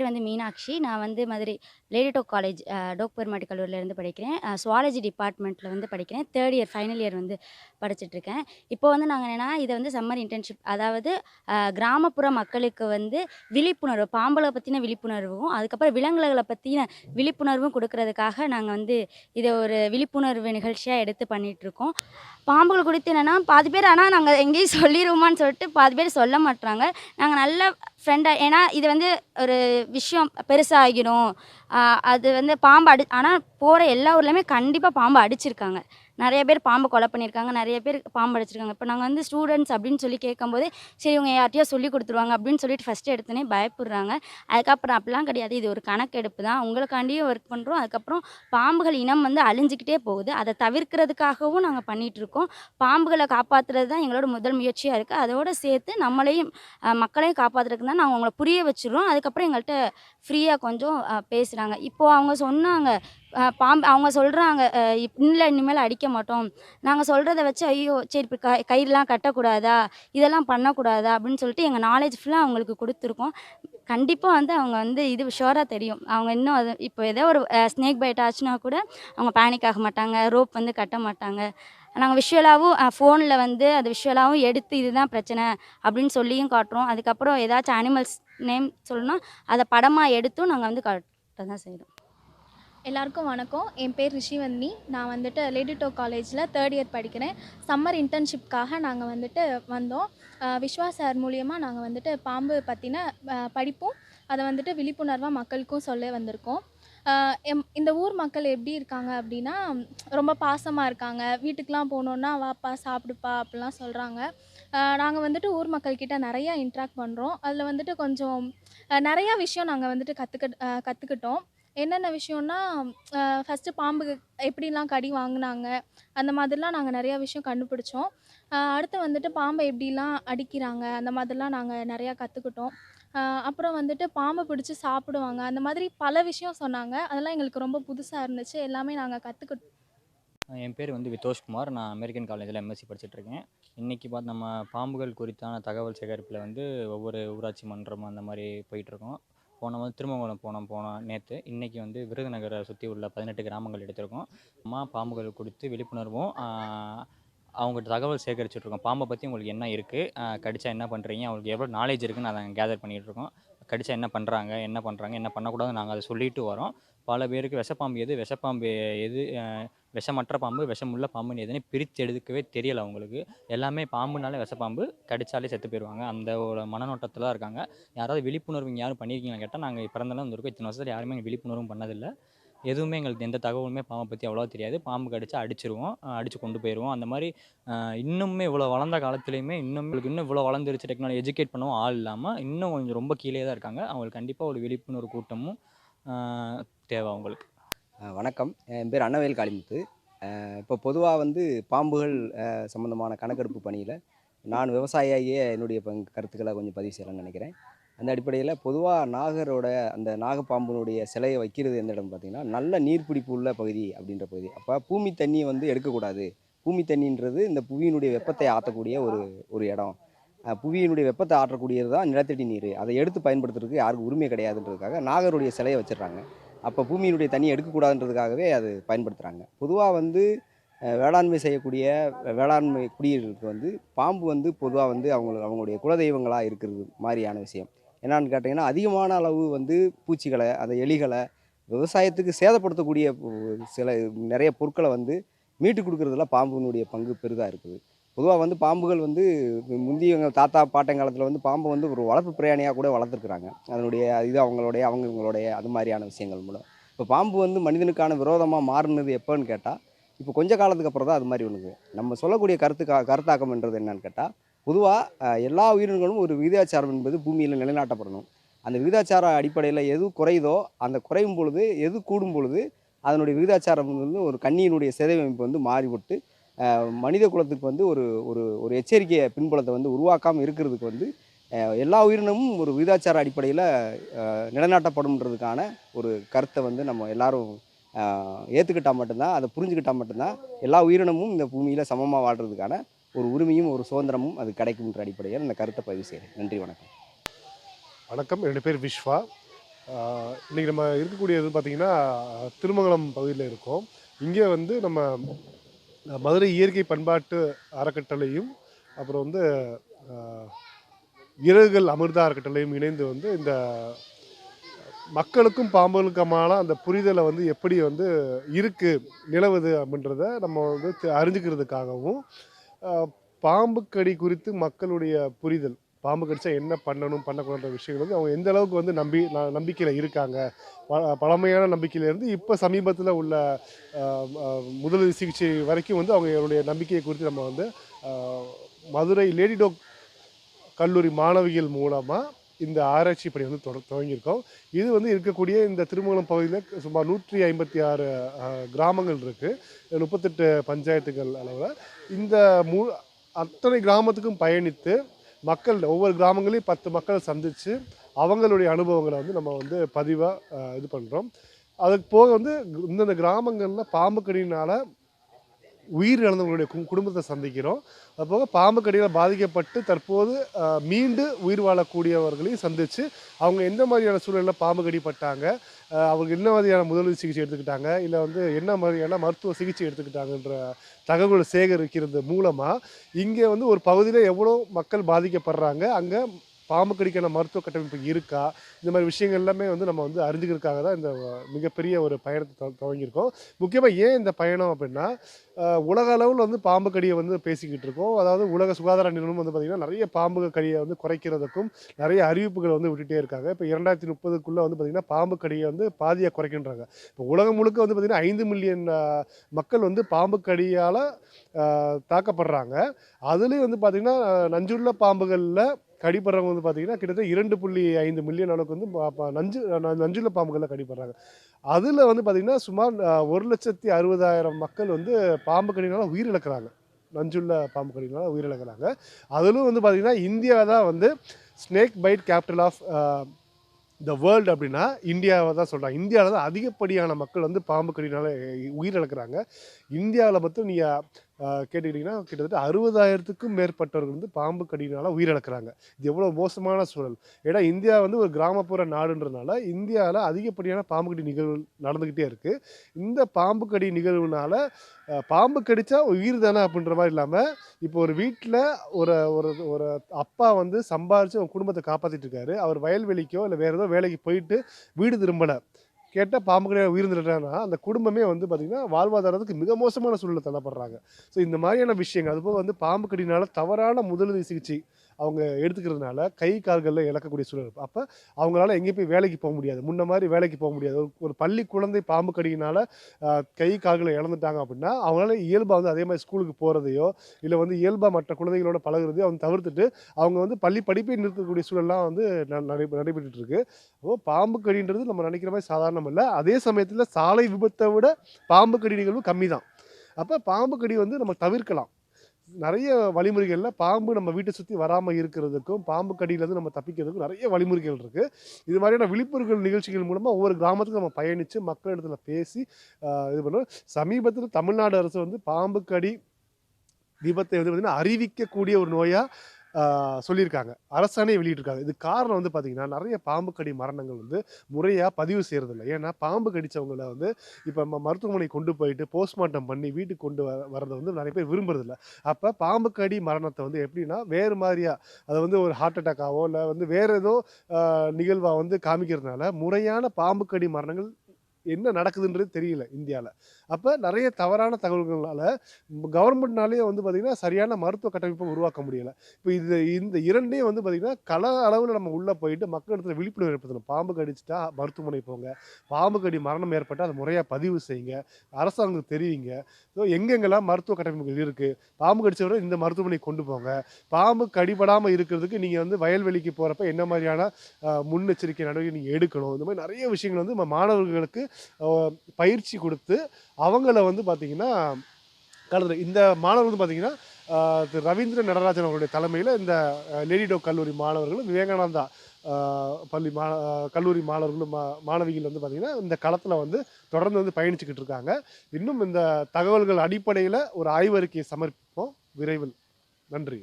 பேர் வந்து மீனாட்சி. நான் வந்து மதுரை லேடி டோக் காலேஜ் டோக்பர் கல்லூரியிலேருந்து படிக்கிறேன். சுவாலஜி டிபார்ட்மெண்ட்டில் வந்து படிக்கிறேன். தேர்ட் இயர் ஃபைனல் இயர் வந்து படிச்சுட்ருக்கேன் இப்போ வந்து நாங்கள் என்னென்னா இதை வந்து சம்மர் இன்டர்ன்ஷிப் அதாவது கிராமப்புற மக்களுக்கு வந்து விழிப்புணர்வு பாம்புகளை பற்றின விழிப்புணர்வும் அதுக்கப்புறம் விலங்குகளை பற்றின விழிப்புணர்வும் கொடுக்கறதுக்காக நாங்கள் வந்து இதை ஒரு விழிப்புணர்வு நிகழ்ச்சியாக எடுத்து பண்ணிகிட்ருக்கோம் பாம்புகள் குறித்து என்னென்னா பாதி பேர் ஆனால் நாங்கள் எங்கேயும் சொல்லிடுவோமான்னு சொல்லிட்டு பாதி பேர் சொல்ல மாட்டுறாங்க நாங்கள் நல்ல ஃப்ரெண்டாக ஏன்னா இது வந்து ஒரு விஷயம் பெருசாகிடும். அது வந்து பாம்பு அடி ஆனால் போகிற எல்லா ஊர்லேயுமே கண்டிப்பாக பாம்பு அடிச்சிருக்காங்க. நிறைய பேர் பாம்பு கொலை பண்ணியிருக்காங்க நிறைய பேர் பாம்பு அடிச்சிருக்காங்க. இப்போ நாங்கள் வந்து ஸ்டூடெண்ட்ஸ் அப்படின்னு சொல்லி கேட்கும்போது சரி இவங்க யார்ட்டையோ சொல்லி கொடுத்துருவாங்க அப்படின்னு சொல்லிட்டு ஃபஸ்ட்டு எடுத்தோன்னே பயப்படுறாங்க. அதுக்கப்புறம் அப்படிலாம் கிடையாது. இது ஒரு கணக்கெடுப்பு தான். உங்களுக்காண்டியும் ஒர்க் பண்ணுறோம் அதுக்கப்புறம் பாம்புகள் இனம் வந்து அழிஞ்சிக்கிட்டே போகுது. அதை தவிர்க்கிறதுக்காகவும் நாங்கள் பண்ணிகிட்ருக்கோம் பாம்புகளை காப்பாற்றுறது தான் எங்களோட முதல் முயற்சியாக இருக்குது அதோடு சேர்த்து நம்மளையும் மக்களையும் காப்பாற்றுறதுக்கு தான் நாங்கள் அவங்கள புரிய வச்சுருவோம் அதுக்கப்புறம் எங்கள்கிட்ட ஃப்ரீயாக கொஞ்சம் பேசுகிறாங்க இப்போது அவங்க சொன்னாங்க பாம்பு அவங்க சொல்கிறாங்க இல்லை இனிமேல் அடிக்க மாட்டோம். நாங்கள் சொல்கிறத வச்சு ஐயோ சரி இப்போ கை கயிறுலாம் கட்டக்கூடாதா? இதெல்லாம் பண்ணக்கூடாதா? அப்படின்னு சொல்லிட்டு எங்கள் நாலேஜ் ஃபுல்லாக அவங்களுக்கு கொடுத்துருக்கோம். கண்டிப்பாக வந்து அவங்க வந்து இது ஷோராக தெரியும். அவங்க இன்னும் அது இப்போ ஏதோ ஒரு ஸ்னேக் பைட் ஆச்சுன்னா கூட அவங்க பேனிக் ஆக மாட்டாங்க ரோப் வந்து கட்ட மாட்டாங்க. நாங்கள் விஷுவலாகவும் ஃபோனில் வந்து அது விஷுவலாகவும் எடுத்து இதுதான் பிரச்சனை அப்படின்னு சொல்லியும் காட்டுறோம். அதுக்கப்புறம் ஏதாச்சும் அனிமல்ஸ் நேம் சொல்லணும்னா அதை படமாக எடுத்தும் நாங்கள் வந்து காட்ட தான் செய்கிறோம் எல்லாருக்கும் வணக்கம். என் பேர் ரிஷிவந்தி. நான் வந்துட்டு லேடிடோ காலேஜில் தேர்ட் இயர் படிக்கிறேன். சம்மர் இன்டர்ன்ஷிப்காக நாங்கள் வந்துட்டு வந்தோம். விஸ்வா சார் மூலியமாக நாங்கள் வந்துட்டு பாம்பு பற்றின படிப்பும் அதை வந்துட்டு விழிப்புணர்வாக மக்களுக்கும் சொல்ல வந்திருக்கோம். எம் இந்த ஊர் மக்கள் எப்படி இருக்காங்க அப்படின்னா ரொம்ப பாசமாக இருக்காங்க. வீட்டுக்கெலாம் போனோன்னா வாப்பா சாப்பிடுப்பா அப்படிலாம் சொல்கிறாங்க நாங்கள் வந்துட்டு ஊர் மக்கள்கிட்ட நிறையா இன்ட்ராக்ட் பண்ணுறோம் அதில் வந்துட்டு கொஞ்சம் நிறையா விஷயம் நாங்கள் வந்துட்டு கற்றுக்க கற்றுக்கிட்டோம் என்னென்ன விஷயம்னா ஃபஸ்ட்டு பாம்பு எப்படிலாம் கடி வாங்கினாங்க அந்த மாதிரிலாம் நாங்கள் நிறையா விஷயம் கண்டுபிடிச்சோம். அடுத்து வந்துட்டு பாம்பை எப்படிலாம் அடிக்கிறாங்க அந்த மாதிரிலாம் நாங்கள் நிறையா கற்றுக்கிட்டோம் அப்புறம் வந்துட்டு பாம்பை பிடிச்சி சாப்பிடுவாங்க அந்த மாதிரி பல விஷயம் சொன்னாங்க. அதெல்லாம் எங்களுக்கு ரொம்ப புதுசாக இருந்துச்சு. எல்லாமே நாங்கள் கற்றுக்கிட்டோம் என் பேர் வந்து விதோஷ்குமார். நான் அமெரிக்கன் காலேஜில் எம்எஸ்சி படிச்சுட்ருக்கேன் இன்றைக்கி பார்த்து நம்ம பாம்புகள் குறித்தான தகவல் சேகரிப்பில் வந்து ஒவ்வொரு ஊராட்சி மன்றம் அந்த மாதிரி போயிட்டுருக்கோம் போன வந்து திருமங்கலம் போனோம் போனோம். நேற்று இன்றைக்கி வந்து விருதுநகரை சுற்றி உள்ள பதினெட்டு கிராமங்கள் எடுத்திருக்கோம். அம்மா பாம்புகள் கொடுத்து விழிப்புணர்வும். அவங்ககிட்ட தகவல் சேகரிச்சுட்ருக்கோம். பாம்பை பற்றி உங்களுக்கு என்ன இருக்குது கடிச்சா என்ன பண்ணுறீங்க அவங்களுக்கு எவ்வளோ நாலேஜ் இருக்குன்னு அதை கேதர் பண்ணிகிட்ருக்கோம் கடிச்சா என்ன பண்ணுறாங்க என்ன பண்ணுறாங்க என்ன பண்ணக்கூடாதுன்னு நாங்கள் அதை சொல்லிட்டு வரோம். பல பேருக்கு விஷப்பாம்பு எது? விஷப்பாம்பு எது? விஷமற்ற பாம்பு விஷமுள்ள பாம்புன்னு எதுனே பிரித்து எடுக்கவே தெரியலை அவங்களுக்கு. எல்லாமே பாம்புனாலே விஷப்பாம்பு கடிச்சாலே செத்து போயிடுவாங்க அந்த ஒரு மனநோட்டத்தில் தான் இருக்காங்க. யாராவது விழிப்புணர்வு இங்கே யாரும் பண்ணியிருக்கீங்கன்னு கேட்டால் நாங்கள் பிறந்தெல்லாம் வந்திருக்கோம் இத்தனை வருஷத்தில் யாருமே இங்கே விழிப்புணர்வும் பண்ணதில்லை. எதுவுமே எங்களுக்கு எந்த தகவலுமே பாம்பை பற்றி அவ்வளோவா தெரியாது. பாம்பு கடிச்சா அடிச்சிருவோம் அடித்து கொண்டு போயிடுவோம் அந்த மாதிரி இன்னுமே இவ்வளோ வளர்ந்த காலத்துலேயுமே இன்னும் உங்களுக்கு இன்னும் இவ்வளோ வளர்ந்துருச்சு டெக்னாலஜி எஜுகேட் பண்ணவும் ஆள் இல்லாமல் இன்னும் கொஞ்சம் ரொம்ப கீழே தான் இருக்காங்க. அவங்களுக்கு கண்டிப்பாக ஒரு விழிப்புணர்வு கூட்டமும் தேவை அவங்களுக்கு. வணக்கம். என் பேர் அன்னவேல் காளிமுத்து. இப்போ பொதுவாக வந்து பாம்புகள் சம்மந்தமான கணக்கெடுப்பு பணியில் நான் விவசாயியாகிய என்னுடைய பங்கு கருத்துக்களை கொஞ்சம் பதிவு செய்யலாம்னு நினைக்கிறேன். அந்த அடிப்படையில் பொதுவாக நாகரோட அந்த நாகப்பாம்பினுடைய சிலையை வைக்கிறது எந்த இடம் பார்த்திங்கன்னா நல்ல நீர்பிடிப்பு உள்ள பகுதி அப்படின்ற பகுதி. அப்போ பூமி தண்ணியை வந்து எடுக்கக்கூடாது. பூமி தண்ணின்றது இந்த புவியினுடைய வெப்பத்தை ஆற்றக்கூடிய ஒரு ஒரு இடம். புவியினுடைய வெப்பத்தை ஆற்றக்கூடியது தான் நிலத்தடி நீர். அதை எடுத்து பயன்படுத்துறதுக்கு யாருக்கும் உரிமை கிடையாதுன்றதுக்காக நாகருடைய சிலையை வச்சிடுறாங்க. அப்போ பூமியினுடைய தண்ணியை எடுக்கக்கூடாதுன்றதுக்காகவே அது பயன்படுத்துகிறாங்க பொதுவாக வந்து வேளாண்மை செய்யக்கூடிய வேளாண்மை குடியிருக்கு வந்து பாம்பு வந்து பொதுவாக வந்து அவங்க அவங்களுடைய குலதெய்வங்களாக இருக்கிறது மாதிரியான விஷயம். என்னான்னு கேட்டிங்கன்னா அதிகமான அளவு வந்து பூச்சிகளை அந்த எலிகளை விவசாயத்துக்கு சேதப்படுத்தக்கூடிய சில நிறைய பொருட்களை வந்து மீட்டு கொடுக்குறதுல பாம்புனுடைய பங்கு பெரிதாக இருக்குது. பொதுவாக வந்து பாம்புகள் வந்து முந்தைய தாத்தா பாட்டங்காலத்தில் வந்து பாம்பை வந்து ஒரு வளர்ப்பு பிரயாணியாக கூட வளர்த்துருக்குறாங்க. அதனுடைய இது அவங்களுடைய அவங்களுடைய அது மாதிரியான விஷயங்கள் மூலம். இப்போ பாம்பு வந்து மனிதனுக்கான விரோதமாக மாறினது எப்போன்னு கேட்டால் இப்போ கொஞ்ச காலத்துக்கு அப்புறம் தான் அது மாதிரி ஒன்று நம்ம சொல்லக்கூடிய கருத்து கருத்தாக்கம்ன்றது என்னன்னு கேட்டால் பொதுவாக எல்லா உயிரினங்களும் ஒரு விகிதாச்சாரம் என்பது பூமியில் நிலைநாட்டப்படணும். அந்த விகிதாச்சார அடிப்படையில் எது குறையுதோ அந்த குறையும் பொழுது எது கூடும் பொழுது அதனுடைய விகிதாச்சாரம் வந்து ஒரு கண்ணியினுடைய சிதைவமைப்பு வந்து மாறிவிட்டு மனித குலத்துக்கு வந்து ஒரு ஒரு ஒரு எச்சரிக்கையை பின்புலத்தை வந்து உருவாக்காமல் இருக்கிறதுக்கு வந்து எல்லா உயிரினமும் ஒரு விகிதாச்சார அடிப்படையில் நிலைநாட்டப்படும்ன்றதுக்கான ஒரு கருத்தை வந்து நம்ம எல்லாரும் ஏற்றுக்கிட்டால் மட்டும்தான் அதை புரிஞ்சுக்கிட்டால் மட்டும்தான் எல்லா உயிரினமும் இந்த பூமியில் சமமாக வாழ்கிறதுக்கான ஒரு உரிமையும் ஒரு சுதந்திரமும் அது கிடைக்கும்ன்ற அடிப்படையில் இந்த கருத்தை பதிவு செய்கிறேன் நன்றி வணக்கம். வணக்கம். என்னுடைய பேர் விஸ்வா இன்றைக்கி நம்ம இருக்கக்கூடியது பார்த்திங்கன்னா திருமங்கலம் பகுதியில் இருக்கோம். இங்கே வந்து நம்ம மதுரை இயற்கை பண்பாட்டு அறக்கட்டளையும் அப்புறம் வந்து இறகுகள் அமிர்தா அறக்கட்டளையும் இணைந்து வந்து இந்த மக்களுக்கும் பாம்புகளுக்குமான அந்த புரிதலை வந்து எப்படி வந்து இருக்குது நிலவுது அப்படின்றத நம்ம வந்து அறிஞ்சிக்கிறதுக்காகவும் அறிஞ்சுக்கிறதுக்காகவும் பாம்பு கடி குறித்து மக்களுடைய புரிதல் பாம்பு கடிச்சா என்ன பண்ணணும் பண்ணக்கூடாத விஷயங்கள் வந்து அவங்க எந்த அளவுக்கு வந்து நம்பி ந- நம்பிக்கையில் இருக்காங்க. ப- பழமையான நம்பிக்கையிலேருந்து இப்போ சமீபத்தில் உள்ள முதலுதவி சிகிச்சை வரைக்கும் வந்து அவங்களுடைய நம்பிக்கையை குறித்து நம்ம வந்து மதுரை லேடி டாக் கல்லூரி மாணவிகள் மூலமாக இந்த ஆராய்ச்சி பணி வந்து தொட துவங்கியிருக்கோம் இது வந்து இருக்கக்கூடிய இந்த திருமங்கலம் பகுதியில் சுமார் நூற்றி ஐம்பத்தி ஆறு கிராமங்கள் இருக்குது முப்பத்தெட்டு பஞ்சாயத்துகள் அளவில். இந்த மூ அத்தனை கிராமத்துக்கும் பயணித்து மக்கள் ஒவ்வொரு கிராமங்களையும் பத்து மக்களை சந்தித்து அவங்களுடைய அனுபவங்களை வந்து நம்ம வந்து பதிவாக இது பண்ணுறோம் அதுக்கு போக வந்து இந்தந்த கிராமங்களில் பாம்பு கடியினால் உயிர் இழந்தவங்களுடைய கு- குடும்பத்தை சந்திக்கிறோம். அதுபோக பாம்பு கடியில் பாதிக்கப்பட்டு தற்போது மீண்டு உயிர் வாழக்கூடியவர்களையும் சந்தித்து அவங்க எந்த மாதிரியான சூழலில் பாம்பு கடிப்பட்டாங்க அவங்க என்ன மாதிரியான முதலுதவி சிகிச்சை எடுத்துக்கிட்டாங்க இல்லை வந்து என்ன மாதிரியான மருத்துவ சிகிச்சை எடுத்துக்கிட்டாங்கன்ற தகவலை சேகரிக்கிறது மூலமாக இங்கே வந்து ஒரு பகுதியில் எவ்வளோ மக்கள் பாதிக்கப்படுறாங்க அங்கே பாம்பு கடிக்கான மருத்துவ கட்டமைப்பு இருக்கா? இந்த மாதிரி விஷயங்கள் எல்லாமே வந்து நம்ம வந்து அறிஞ்சுக்கிறதுக்காக தான் இந்த மிகப்பெரிய ஒரு பயணத்தை துவங்கியிருக்கோம். முக்கியமாக ஏன் இந்த பயணம் அப்படின்னா உலக அளவில் வந்து பாம்பு கடியை வந்து பேசிக்கிட்டு இருக்கோம். அதாவது உலக சுகாதார நிறுவனம் வந்து பார்த்திங்கன்னா நிறைய பாம்பு கடியை வந்து குறைக்கிறதுக்கும் நிறைய அறிவிப்புகளை வந்து விட்டுட்டே இருக்காங்க. இப்போ இரண்டாயிரத்தி முப்பதுக்குள்ளே வந்து பார்த்திங்கன்னா பாம்பு கடியை வந்து பாதியாக குறைக்கின்றாங்க. இப்போ உலகம் முழுக்க வந்து பார்த்திங்கன்னா ஐந்து மில்லியன் மக்கள் வந்து பாம்பு கடியால் தாக்கப்படுறாங்க. அதுலேயும் வந்து பார்த்திங்கன்னா நஞ்சுள்ள பாம்புகளில் கடிப்படுறவங்க வந்து பார்த்திங்கன்னா கிட்டத்தட்ட இரண்டு புள்ளி ஐந்து மில்லியன் அளவுக்கு வந்து நஞ்சு ந- நஞ்சுள்ள பாம்புகளில் கடிப்படுறாங்க அதில் வந்து பார்த்திங்கன்னா சுமார் ஒரு லட்சத்தி அறுபதாயிரம் மக்கள் வந்து பாம்பு கடினால உயிரிழக்கிறாங்க. நஞ்சுள்ள பாம்பு கடினால உயிரிழக்கிறாங்க. அதிலும் வந்து பார்த்திங்கன்னா இந்தியா தான் வந்து snake bite capital of the world அப்படின்னா இந்தியாவை தான் சொல்கிறாங்க இந்தியாவில் தான் அதிகப்படியான மக்கள் வந்து பாம்பு கடினால் உயிரிழக்கிறாங்க. இந்தியாவில் மட்டும் நீங்கள் கேட்டுக்கிட்டிங்கன்னா கிட்டத்தட்ட அறுபதாயிரத்துக்கும் மேற்பட்டவர்கள் வந்து பாம்பு கடியினால் உயிரிழக்கிறாங்க. இது எவ்வளோ மோசமான சூழல். ஏன்னா இந்தியா வந்து ஒரு கிராமப்புற நாடுன்றனால இந்தியாவில் அதிகப்படியான பாம்பு கடி நிகழ்வு நடந்துக்கிட்டே இருக்குது இந்த பாம்பு கடி நிகழ்வுனால பாம்பு கடித்தா உயிர் தானே அப்படின்ற மாதிரி இல்லாமல் இப்போ ஒரு வீட்டில் ஒரு ஒரு ஒரு அப்பா வந்து சம்பாரித்து அவங்க குடும்பத்தை காப்பாற்றிட்டு இருக்காரு. அவர் வயல்வெளிக்கோ இல்லை வேறு ஏதோ வேலைக்கு போயிட்டு வீடு திரும்பலை. கேட்டால் பாம்பு கடியால் உயிர்ந்துட்டான்னா அந்த குடும்பமே வந்து பார்த்திங்கன்னா வாழ்வாதாரத்துக்கு மிக மோசமான சூழலில் தள்ளப்படுறாங்க. ஸோ இந்த மாதிரியான விஷயங்கள் அதுபோக வந்து பாம்பு கடினால் தவறான முதலுதவி சிகிச்சை அவங்க எடுத்துக்கிறதுனால கை கால்களில் இழக்கக்கூடிய சூழல் இருக்கும் அப்போ அவங்களால எங்கேயும் போய் வேலைக்கு போக முடியாது. முன்ன மாதிரி வேலைக்கு போக முடியாது. ஒரு பள்ளி குழந்தை பாம்பு கடியினால கை கால்களை இழந்துட்டாங்க அப்படின்னா அவங்களால இயல்பாக வந்து அதே மாதிரி ஸ்கூலுக்கு போகிறதையோ இல்லை வந்து இயல்பாக மற்ற குழந்தைகளோட பழகுறதையோ அவங்க தவிர்த்துட்டு அவங்க வந்து பள்ளி படிப்பை நிறுத்தக்கூடிய சூழல்லாம் வந்து ந- நடை- நடைபெற்றுட்டு இருக்கு அப்போ பாம்பு கடின்றது நம்ம நினைக்கிற மாதிரி சாதாரணம் இல்லை. அதே சமயத்தில் சாலை விபத்தை விட பாம்பு கடி நிகழ்வு கம்மி தான் அப்போ பாம்பு கடி வந்து நம்ம தவிர்க்கலாம். நிறைய வழிமுறைகளில் பாம்பு நம்ம வீட்டை சுற்றி வராமல் இருக்கிறதுக்கும் பாம்பு கடியிலேருந்து நம்ம தப்பிக்கிறதுக்கும் நிறைய வழிமுறைகள் இருக்குது இது மாதிரியான விழிப்புணர்வு நிகழ்ச்சிகள் மூலமாக ஒவ்வொரு கிராமத்துக்கும் நம்ம பயணித்து மக்களிடத்துல பேசி இது பண்ணோம் சமீபத்தில் தமிழ்நாடு அரசு வந்து பாம்பு கடி விபத்தை வந்து பார்த்திங்கன்னா அறிவிக்கக்கூடிய ஒரு நோயாக சொல்லியிருக்காங்க. அரசாணை வெளியிட்டிருக்காங்க. இது காரணம் வந்து பார்த்திங்கன்னா நிறைய பாம்பு கடி மரணங்கள் வந்து முறையாக பதிவு செய்கிறதில்ல ஏன்னா பாம்பு கடித்தவங்கள வந்து இப்போ நம்ம மருத்துவமனை கொண்டு போயிட்டு போஸ்ட்மார்ட்டம் பண்ணி வீட்டுக்கு கொண்டு வர வரதை வந்து நிறைய பேர் விரும்புறதில்ல. அப்போ பாம்பு கடி மரணத்தை வந்து எப்படின்னா வேறு மாதிரியா அதை வந்து ஒரு ஹார்ட் அட்டாக்காவோ இல்லை வந்து வேறு ஏதோ நிகழ்வாக வந்து காமிக்கிறதுனால முறையான பாம்பு கடி மரணங்கள் என்ன நடக்குதுன்றது தெரியல இந்தியாவில் அப்போ நிறைய தவறான தகவல்களால் கவர்மெண்ட்னாலேயே வந்து பார்த்திங்கன்னா சரியான மருத்துவ கட்டமைப்பை உருவாக்க முடியலை. இப்போ இது இந்த இரண்டையும் வந்து பார்த்திங்கன்னா கல அளவில் நம்ம உள்ளே போயிட்டு மக்கள் இடத்துல விழிப்புணர்வு ஏற்படுத்தணும். பாம்பு கடிச்சிட்டா மருத்துவமனை போங்க. பாம்பு கடி மரணம் ஏற்பட்டால் அதை முறையாக பதிவு செய்யுங்க. அரசாங்கத்துக்கு தெரியுங்க ஸோ எங்கெங்கெல்லாம் மருத்துவ கட்டமைப்புகள் இருக்குது பாம்பு கடிச்சவரை இந்த மருத்துவமனைக்கு கொண்டு போங்க. பாம்பு கடிபடாமல் இருக்கிறதுக்கு நீங்கள் வந்து வயல்வெளிக்கு போகிறப்ப என்ன மாதிரியான முன்னெச்சரிக்கை நடவடிக்கை நீங்கள் எடுக்கணும்? இந்த மாதிரி நிறைய விஷயங்கள் வந்து நம்ம மாணவர்களுக்கு பயிற்சி கொடுத்து அவங்கள வந்து பார்த்திங்கன்னா கலந்து இந்த மாணவர் வந்து பார்த்திங்கன்னா திரு ரவீந்திர நடராஜன் அவருடைய தலைமையில் இந்த லேடிடோ கல்லூரி மாணவர்களும் விவேகானந்தா பள்ளி மா கல்லூரி மாணவர்களும் மா மாணவிகள் வந்து பார்த்திங்கன்னா இந்த களத்தில் வந்து தொடர்ந்து வந்து பயணிச்சுக்கிட்டு இருக்காங்க. இன்னும் இந்த தகவல்கள் அடிப்படையில் ஒரு ஆய்வறிக்கையை சமர்ப்பிப்போம். விரைவில். நன்றி.